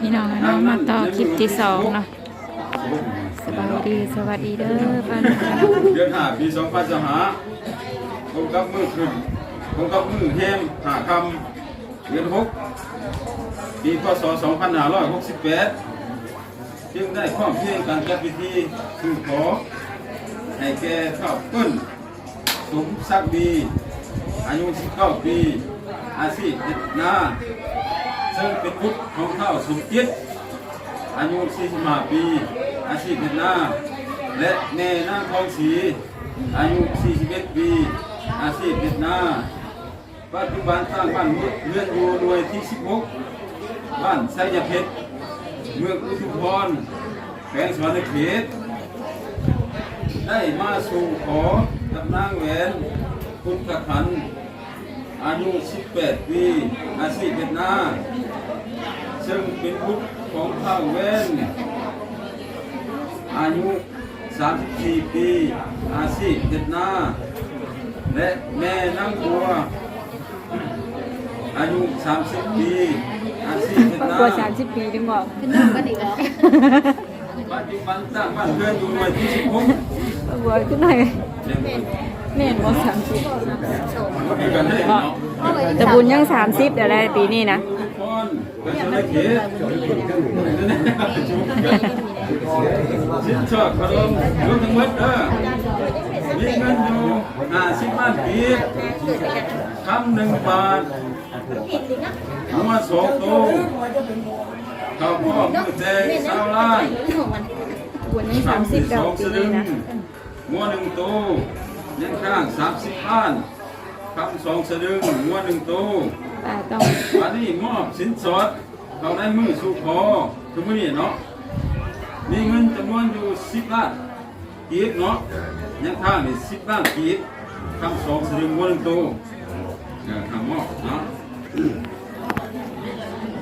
พี่น้องเนาะมาต่อคลิปที่สองเนาะสบายดีสวัสดีเด้อป้าเดือนหาปีสองพันสหาตรงกับมือขึ้นตรงกับมือแฮมหาคำเดือนหกปีพศสองพันห้าร้อยหกสิบแปดจึงได้ข้อมเพียงการจัดพิธีคือขอให้แก่ข้าวปิ้นสมศักดีอายุ19ปีอาชีพเฮ็ดนา ซึ่งเป็นบุตรของข้าวสมจิตอายุ 45 ปี อาชีพเฮ็ดนาและแม่นางทองศรีอายุ 41 ปี อาชีพเฮ็ดนาปัจจุบันสร้างบ้านเรือนอยู่หน่วยที่ 16 บ้านไซยเพชรเมืองอุทุมพรแขวงสวรรณเขตได้มาสู่ขอกับนางแหวนคุณกขัน อายุ 18 ปี อาชีพเป็นนา ซึ่งเป็นบุตรของข้าวแหวนอายุ 34 ปี อาชีพเป็นนา และแม่นางบัวอายุ 30 ปี อาชีพเป็นนา กว่าสามสิบปีถึงบอกขึ้นน้ำกันอีกแล้วปัจจุบันสร้างบ้านเรือนอยู่หน่วยที่16บวยขึ้นหน่อยเรียนรู้แม่นบอกสามสิบมันก็มีกันได้เนาะแต่บุญยังสามสิบเดี๋ยวได้ปีนี้นะ ทุกคนเป็นสนิทเขตสินชอบขนมรวมทั้งหมดเด้อมีเงินอยู่ห้าสิบล้านกีคำหนึ่งบาทหัวสองตัวข้าวพ่อมือแดงสาวล้านบุญยังสามสิบสเก้าองปีสลึงนะหัวหนึ่งตัวยังข้างสามสิบล้านคำสองสลึงหัวหนึ่งตัว ป้าต้องวันนี้มอบสินสอดเขาได้มือสู่คอทุกมื้อนี้เนาะมีเงินจำนวนอยู่สิบล้านกีบเนาะยังข้างนี่สิบล้านกีบคำสองสลึงหัวหนึ่งตัวเออคำมอบเนาะ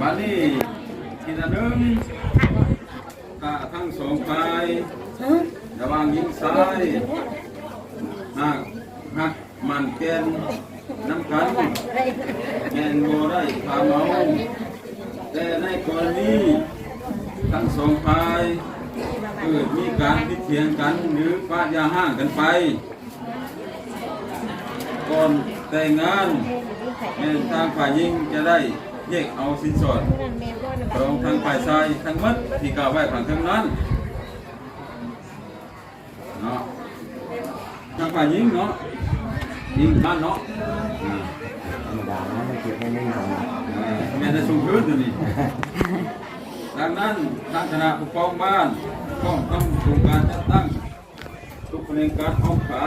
วันนี้ทีละหนึ่งกาทั้งสองฝ่ายระว่างหญิงชายหากหักมันแกนน้ำกัน มนโมได้พาเมาแต่ในกรณีทั้งสองฝ่ายเกิดมีการพิเถียงกันหรือฟาดยาห้างกันไป ก่อนแต่งงานแม่นทางฝ่ายหญิงจะได้แยกเอาสินสอดของทางฝ่ายชายทั้งหมดที่กล่าวไว้ผังทั้งนั้นเนาะทางฝ่ายหญิงเนาะหญิงบ้านเนาะ ดานะไม่เก็บให้ไม่ทำนะแม่จะส่งคืนตัวนี้ดังนั้นทางคณะปกครองบ้านก็ต้องโครงการจัดตั้งทุกแผนงการห้องขา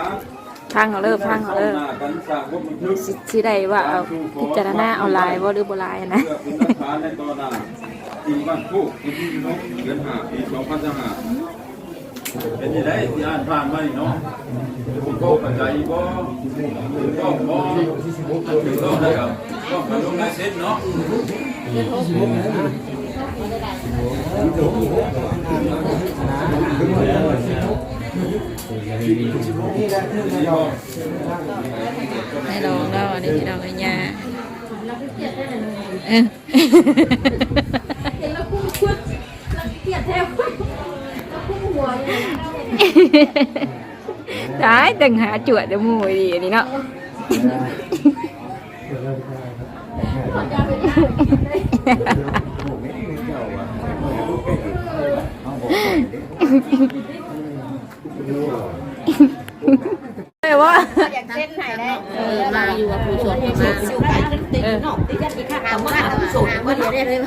พังเอาเลิกพังเอาเลิกหน้ากันสร้างบทบันทึกสิสิได้ว่าเอาพิจารณาเอาลายว่าหรือบ่ลายนะเพื่อเป็นหลักฐานในต่อหน้าที่บ้านคู่ที่ที่น้องเดือนห้าปีสองพันห้า เป็นยังไงที่อ่านผ่านมานี่เนาะผมก็ปัจจัยบ่ถูกต้องบ่ถูกต้องนะครับต้องไปลงในเซ็ตเนาะให้ลองแล้วอันนี้ที่เราไปยาเออ เห็นแล้วคุ้มคุดเกลียดแทบแล้วคุ้มหัวเลย ได้ตึงหาจวดเดี๋ยวมูดีอันนี้เนาะขอจาไปยากผมไม่ได้เจ้าอะลูกเป็ดเอาบอกแต่ว่าอยากเส้นไหนได้เออมาอยู่กับผู้ชมมาสิวไปติดหนอกติดยันอีกข้างมาต้องสูตรว่าเดี๋ยวได้เลย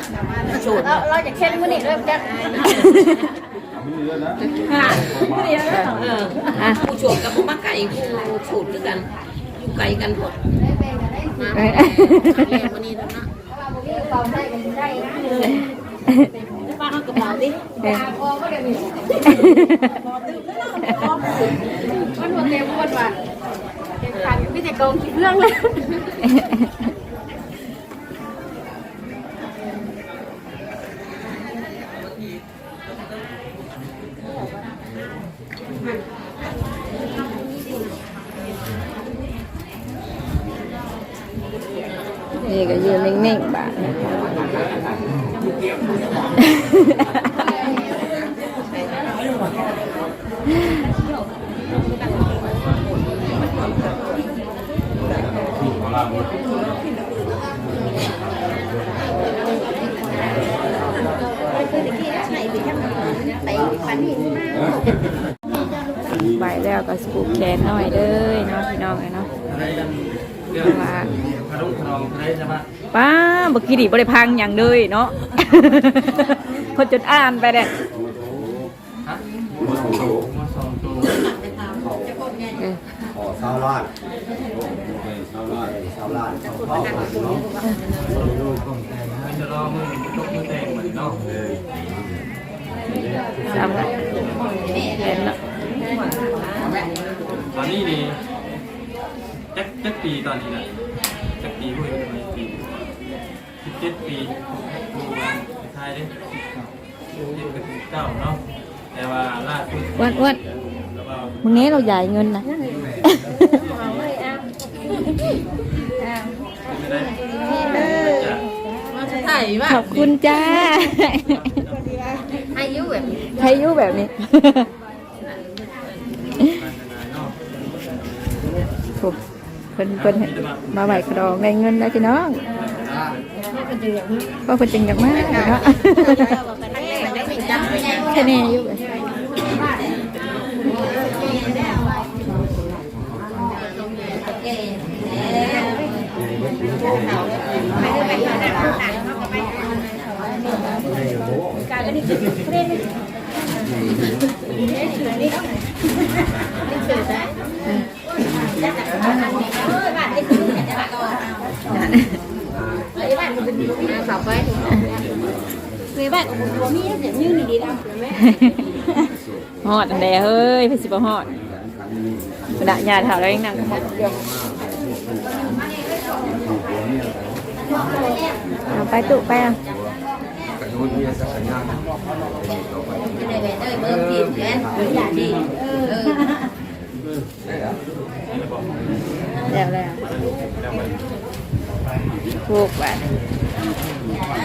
สูตรเราเราอยากเส้นมื้อนี้เริ่มจัดมี เยอะนะมื้อนี้เริ่มเอออะผู้ชมกับผู้มาไก่ผู้สูตรด้วยกันอยู่ไกลกันหมดเอ้ยเรียนวันนี้แล้วนะเป่าได้กันได้ป้าเอากระเป๋าดิเอ้ยพอก็เดี๋ยวนี้มันหมดเต็มหมดว่ะเป็นพันไม่แต่กองคิดเรื่องเลย นี่ก็ยืนนิ่งๆบาดใบแล้วก็สปูกแขนหน่อยเลยเนาะพี่น้องเนาะ เพราะว่าขนมขนมได้ใช่ปะป้าเมื่อกี้ดิบริพังอย่างเลยเนาะ คนจนอ่านไปเด้ฮะมาสองตัวมาสองตัวเออขอเศร้าล้านเศร้าล้านเศร้าล้านเศร้าพ่อเนาะมันจะรอมือตกมือแตงเหมือนเนาะจำละแขนเนาะตอนนี้นี่ จักจักปีตอนนี้นะจักปีพูดทำไมปีสิบเจ็ดปีดูไทยเด้สิบเจ็ดกับสิบเก้าเนาะแต่ว่าล่าสุดอ้วนอ้วนแล้วก็มึงเนี้เราใหญ่เงินนะไม่ได้จะไถ่ว่าขอบคุณจ้าอายุแบบใครอยู่แบบนี้ พัฒนาเนาะ โอ้ เพิ่นเพิ่นมาไหวกระดองได้เงินแล้พี่น้องก็เพิ่นจึงอยากมากเนาะแค่นี้อยู่เลยเขาไปเลยบ้านของมีแต่ยืนดีๆดำไหมฮอดอันใดเฮ้ยพี่สิบ่ฮอดกระดาษยาถาวแล้วยังนั่งหมดเดียวเอาไปตุไปอะกระโดดเนี่ยสักญาณจะได้แบบ เอ้ยเบอร์ผิดแกนอย่าด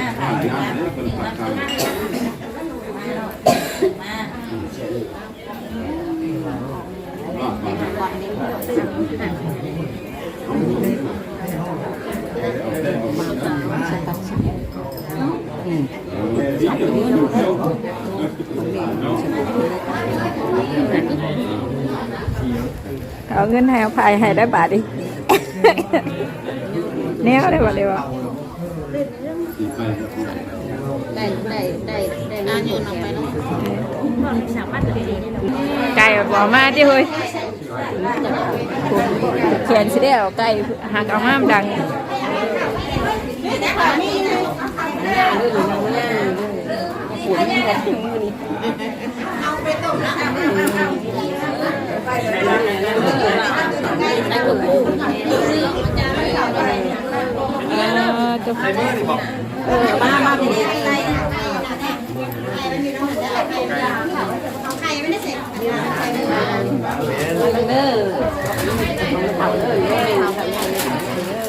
เออแล้วแล้วถูกไปเอาเงินให้อาพายให้ได้บาทดิ แนวได้บ่ยว่ะได้ได้ได้ได้งานอยู่นำไปเนาะสามารถดีๆได้เนาะไก่บ่มาที่เฮ้ยเขียนสิได้เอาไก่หากเอามาดัง ได้กับกูเออจะใส่มืออกมามาดีไอ้กว่าไอ้กว่าเดี๋ยวมีเดียวเป็นผูกก่อนนะเป็นผูกก่อเด้อ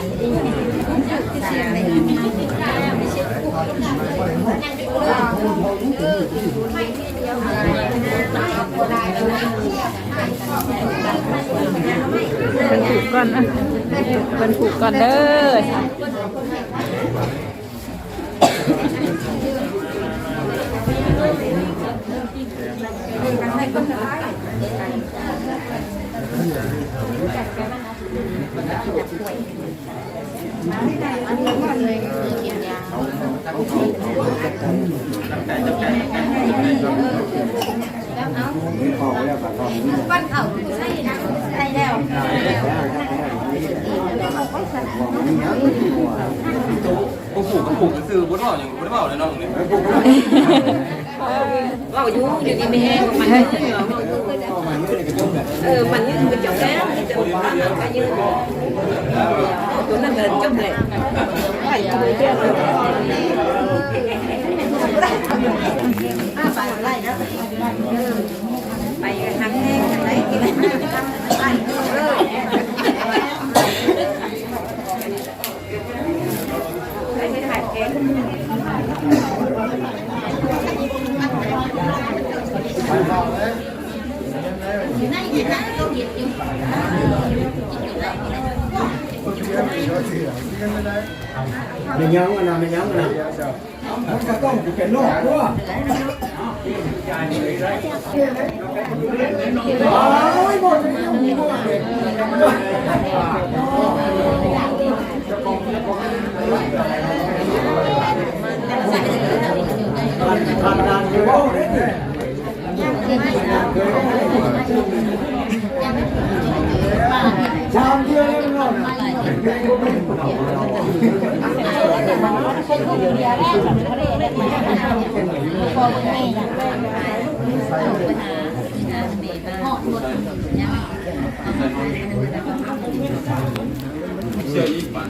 เป็นผูกก่อนนะเป็นผูกก่อนเด้อเบ้านเขาใช่นะใช่แล้วกูผูกกูผูกซื้อบุ้นเบาอย่างบุ้นเบาเลยน้องเนี่ยเราอยู่อยู่ดไม่แห้งมันเออมันยืดไปจบแล้ว งกันนะไม่ยั้งกันนะมันก็ต้องเป็นโลกด้วยโอ้ยหมดทำงานอยู่บ้านเลย ชามเดียวเลยน้องเสื้ออีกปัน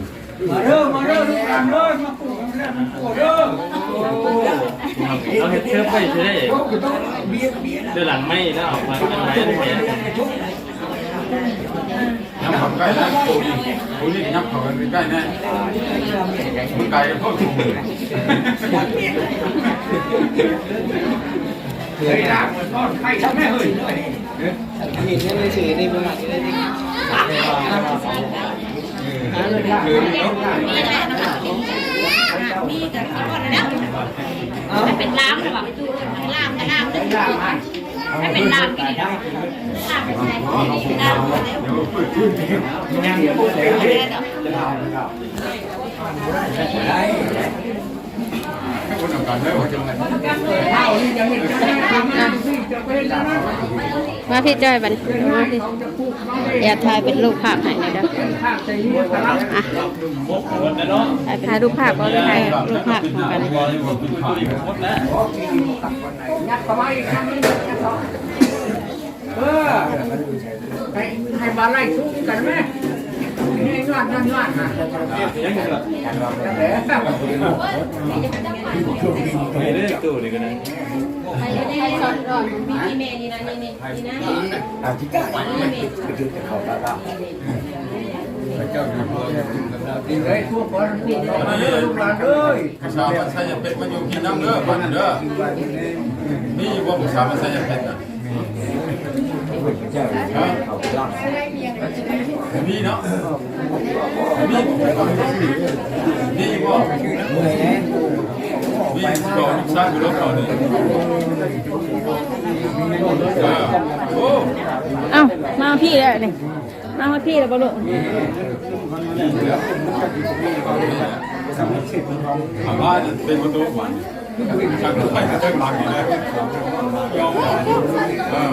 มาเด้อมาเด้อลูกหลานเด้อมาปลูกกันแล้วมาปลูกเด้อ เราเฮ็ดเสื้อไปใช่ได้เดือหลังไม่แล้วออกมาเป็นไม้ได้แค่ยับเข้าใกล้นะโอ้ยโอ้ยยับเข้ากันใกล้แน่มันไกลกันพวกถุงเฮ้ยด่างมันทอดไข่ทำแม่เฮ้ยนี่นี่ไม่สื่นี่ประมาณนี้นี่มีกับที่ก่อนนะมันเป็นลามหรือเปล่าลามกับลามเลยถ้าเป็นลา มามเป็นไงลามยังเดี๋ยวพูดเลยจะทำครับให้คนทำการได้ว่าจะไงข้าวนี่จะเห็นจะได้ทำนะจะเป็นแล้วนะมาพี่จ้อยบันมาพี่อย่าถ่ายเป็นรูปภาพให้หน่อยเด้อข้าวใจเย็นครับอะถ่ายถ่ายรูปภาพก็ได้ถ่ายรูปภาพของกัน เข้าไปอีกครั้งนึงเอให้ให้มาไล่ทุกกันไหมนี่นวดนวดนวดนะยังไงล่ะยังไงไม่ได้ตู้นี่ก็ได้ไปได้สอนก่อนมีพี่เมนี่นะนี่นี่นี่นะอาทิตย์กันนี่เมย์คือจะเข้าตาตาเจ้าอยู่ตัวดีเลยทุกคนมาเด้อลูกหลานเอ้ยภาษาภาษาจะเป็ดมันอยู่กินน้ำเด้อปันเด้อนี่ว่าภาษาภาษาจะ เป็ดนะมีเนาะมีมีบ่มีบ่ลูกชายกูรถเขานี่โอ้เอ้ามาพี่แล้วนี่มาพี่แล้วบ่ลูกถามว่าจะเป็นประตูฝัน ชักไปชักหลังนี่นะยอมเออ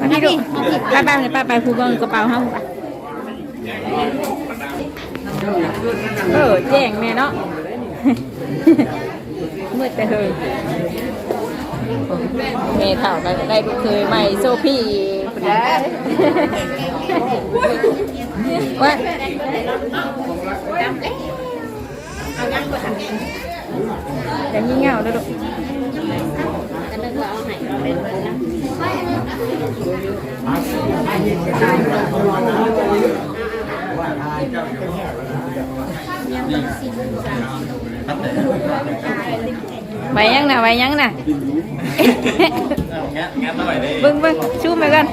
มาพี่ลูกไปไปเลยไปไปผู้เบิ่งกระเป๋าเฮาไปเออแจ้งแม่เนาะมืดแต่เฮยเมเท่ากันได้ลูกเคยใหม่โซพี่ได้ว่า แต่มีเงาแล้วลูกแต่เลิกว่าเอาไหนเราเล่นเลยนะใบยังน่ะใบยังน่ะงั้นงั้นหน่อยได้เบิ่งเบิ่งชูไปกัน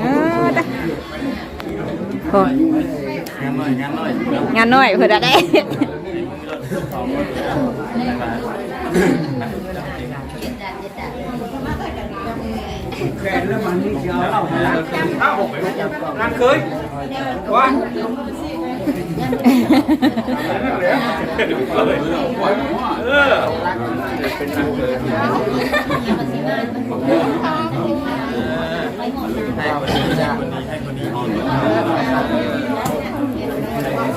เออตะโอ้ย งั้นหน่อยงั้นหน่อยงานน้อยเพิ่นอะได้แขนแล้วมันนี่ยาวเล่าให้รักเอ้ารักเคยว่าเออเป็นทางเกิดให้คนนี้ให้คนนี้ให้คนนี้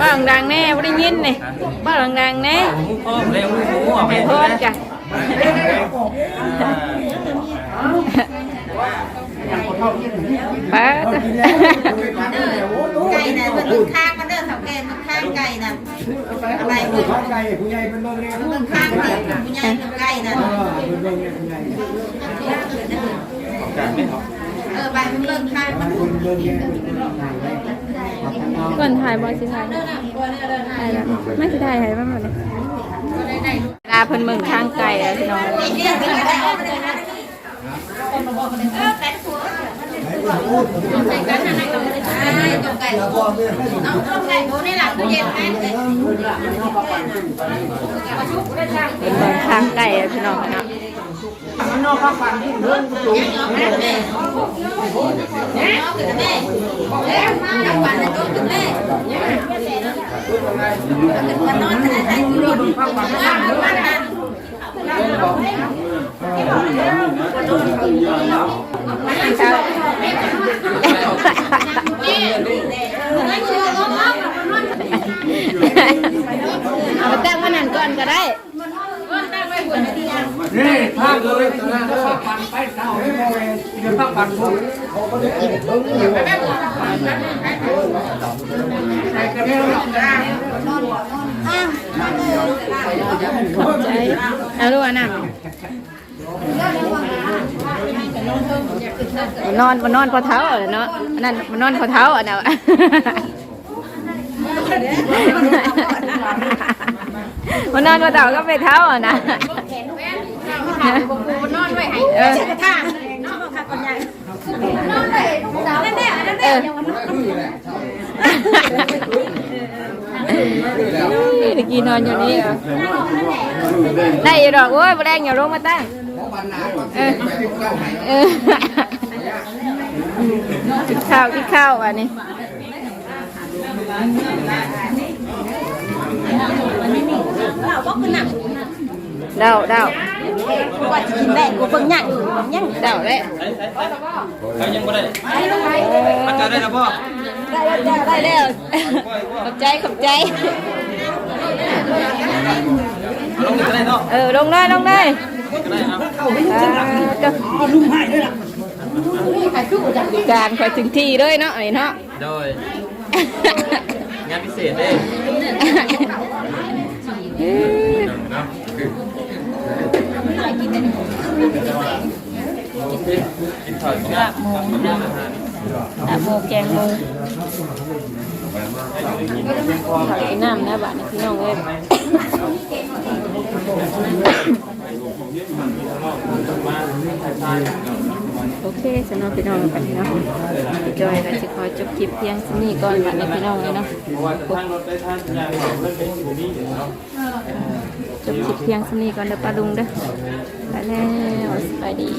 บ้างดังแน่ไม่ได้ยินนี่บ้างดังแน่หมูพ่อเร็วหมูอะไปไปโทโทษษจ้ะป้าไก่นะมันมึงข้างมันเด้อเขาแกมันข้างไก่นะอะไรมึงไก่ผู้ใหญ่เป็นเรื่องเล็กมึงข้างไก่ผู้ใหญ่กับไก่นะ เป็นเรื่องเล็กผู้ใหญ่การไม่เอาเออไปมึงเลิกข้างมันเป็นเรื่อกก่อนถ่ายบอลสิถ่ายถ่ายแล้วไม่สิถ่ายถ่ายมาหมดเลยลาเพิ่นเมืองข้างไก่แล้วพี่น้องเนี่ยเป็นอะไรเออแต่หัวใส่กันอะไรก็ไม่ได้ตรงไก่น้องตรงไก่โบนี่หลังตู้เย็นแม่เลยเป็นเมืองข้างไก่แล้วพี่น้องนะ มันนอกข้าวปั่นที่เรื่องสูงน้องแม่แม่น้งคือแม่แล้วมาข้าฟันในต้นกับแม่มันนอนแต่ไหนที่รถว่ามันนั้นเอาไปตั้งมานั่นก่อนก็ได้ นี่ถ้าเลยนะข้าปั่นไปเท่าให้โมเดี๋ยวข้าวปั่นผมใส่กระเทียมขอบใจเอาลูกอะนะนอนมันอนพอเท้าเนาะนั่นมันอนพอเท้าเนาะมันนอนพอเท้าก็ไปเท้าอะ นะเออท่านองค่ะคนใหญ่นอนเลยสาวแน่ๆนั่นแหละตะกี้นอนอยู่นี่เหรอได้อยู่ดอกโอ้ยแรงอย่าลงมาตั้งเออเออกินข้าวกินข้าวอันนี้เดาว่าจะกินแม่กูเพิ่งย่างอยู่ย่างเดาเลยเขายังไม่ได้มันจะได้นะพ่อได้แล้วได้แล้วขอบใจขอบใจลงก็ได้เนาะเออลงเลยลงเลยก็ได้ครับจะการคอยถึงที่เลยเนาะไอ้เนาะโดยงานพิเศษเด้เนาะกินถอดกิน ลาบหมูลาบหมูแกงหมูขอกินน้ำนะบ้านพี่น้องเอ้ยโอเคสำหรับพี่น้องกันเนาะจอยก็จะขอจบคลิปเพียงเท่นี้ก่อนบัดนี้พี่น้องเลยเนาะจบคลิปเพียงเท่นี้ก่อนเด้อป้าลุงเด้อไปแล้วสบายดี